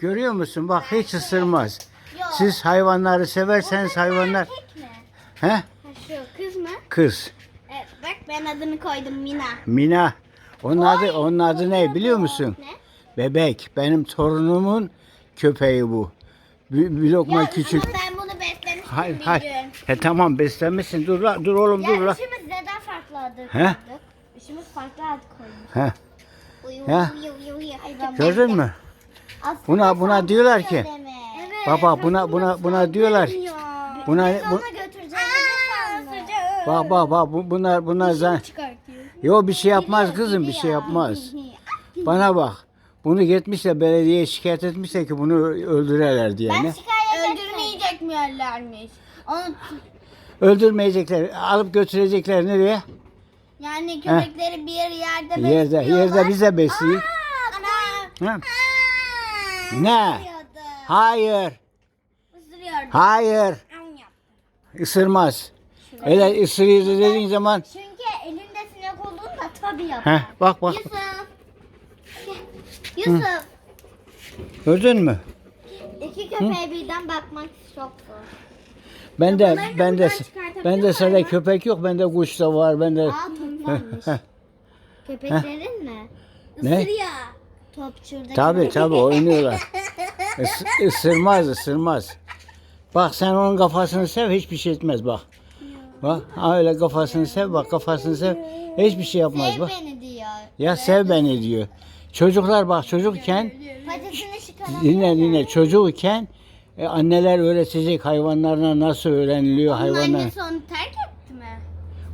Görüyor musun? Bak hiç ısırmaz. Yok. Siz hayvanları severseniz hayvanlar... Erkek mi? He? Şu kız mı? Kız. Evet bak ben adını koydum Mina. Mina. Onun adı, onun adı ne biliyor musun? Ne? Bebek. Benim torunumun köpeği bu. Bir, bir lokma Ya, küçük. Ama ben bunu beslemiştim Hayır bir hayır. gün. He tamam beslenmişsin. Dur la, dur oğlum dur Ya la. işimiz neden farklı adı He? koyduk? Farklı adı koyduk. He. Uyu Ya. uyu uyu uyu. Ay, ben Gördün mü? Aslında Buna- buna diyorlar ki- söyleme. Evet. Baba buna buna buna diyorlar. Buna Biz bu, ona götüreceğimizi sandı. bak bak bak bu- bunlar bunlar zan. Çıkartıyor. Yo bir şey yapmaz kızım bir şey yapmaz. Bana bak. Bunu gitmişler belediyeye şikayet etmişler ki bunu öldürerler diye. Ben Ne? Öldürmeyecek milerlermiş. Onu Öldürmeyecekler. Alıp götürecekler nereye? yani köpekleri bir yerde Yerde yerde bize besliyor. Ana. Ha? Ne? Isırıyordu. Hayır. Isırıyordu. Hayır. Isırmaz. Öyle ısırıyor dediğin zaman. Çünkü elinde sinek olduğunda tabii yapar. Heh, bak bak. Yusuf. Yusuf. Gördün mü? İki köpeğe birden bakmak çok zor. Ben de ben de ben de sende köpek yok. Bende kuş da var. Bende Aa. Köpeklerin mi? Ne? Topçurda Tabi tabi oynuyorlar. Is, ısırmaz ısırmaz. Bak sen onun kafasını sev hiçbir şey etmez bak. Bak öyle kafasını sev bak kafasını sev hiçbir şey yapmaz Sev bak. beni diyor. Ya sev beni diyor. Çocuklar bak çocukken Patatesini çıkaramıyor. dinle dinle çocukken e, anneler öğretecek hayvanlarına nasıl öğreniliyor Onun hayvanlar. annesi onu terk etti mi?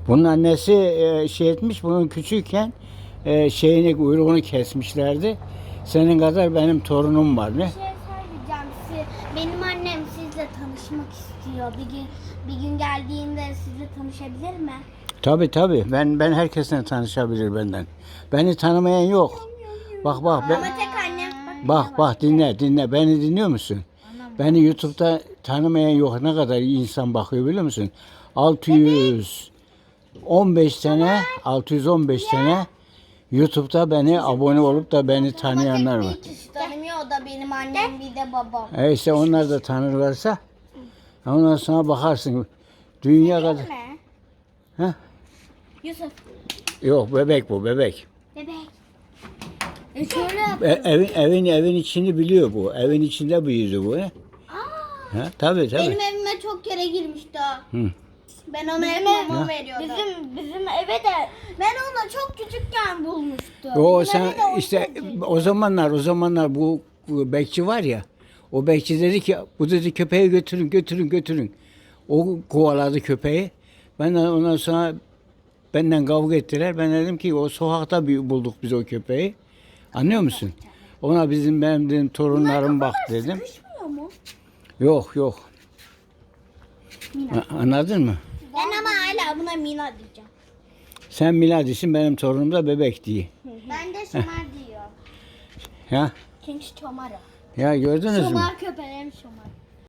Bunun annesi e, şey etmiş bunun küçükken e, şeyini kuyruğunu kesmişlerdi. Senin kadar benim torunum var ne? Bir şey söyleyeceğim size. Benim annem sizle tanışmak istiyor. Bir gün bir gün geldiğinde sizle tanışabilir mi? Tabi tabi. Ben ben herkesle tanışabilir benden. Beni tanımayan yok. Bak bak ben, Ama tek annem. bak bak dinle dinle. Beni dinliyor musun? Beni YouTube'da tanımayan yok. Ne kadar insan bakıyor biliyor musun? 615 tane 615 tane YouTube'da beni abone olup da beni tanıyanlar var. Tanımıyor o da benim annem bir de babam. E işte onlar da tanırlarsa ondan sonra bakarsın. Dünya kadar. Mi? Heh. Yusuf. Yok bebek bu bebek. Bebek. E şöyle. E, evin evin evin içini biliyor bu. Evin içinde büyüdü bu. he. Aa, Ha, tabii tabii. benim evime çok kere girmişti o. Hı. Ben ona hep mama veriyordum. Bizim bizim eve de ben onu çok küçükken bulmuştum. O Bizim sen işte o zamanlar o zamanlar bu, bu bekçi var ya. O bekçi dedi ki bu dedi köpeği götürün götürün götürün. O kovaladı köpeği. Ben de ondan sonra benden kavga ettiler. Ben dedim ki o sokakta bir bulduk biz o köpeği. Anlıyor musun? Ona bizim benim dedim, torunlarım bak dedim. Sıkışmıyor mu? Yok yok. A- Anladın mı? Ben ama hala buna Mina diyeceğim. Sen Miladisin benim torunum da bebek diye. Ben de Şomar diyor. Ya Çünkü Şomar o. ya gördünüz mü? Şomar köpeğim Şomar.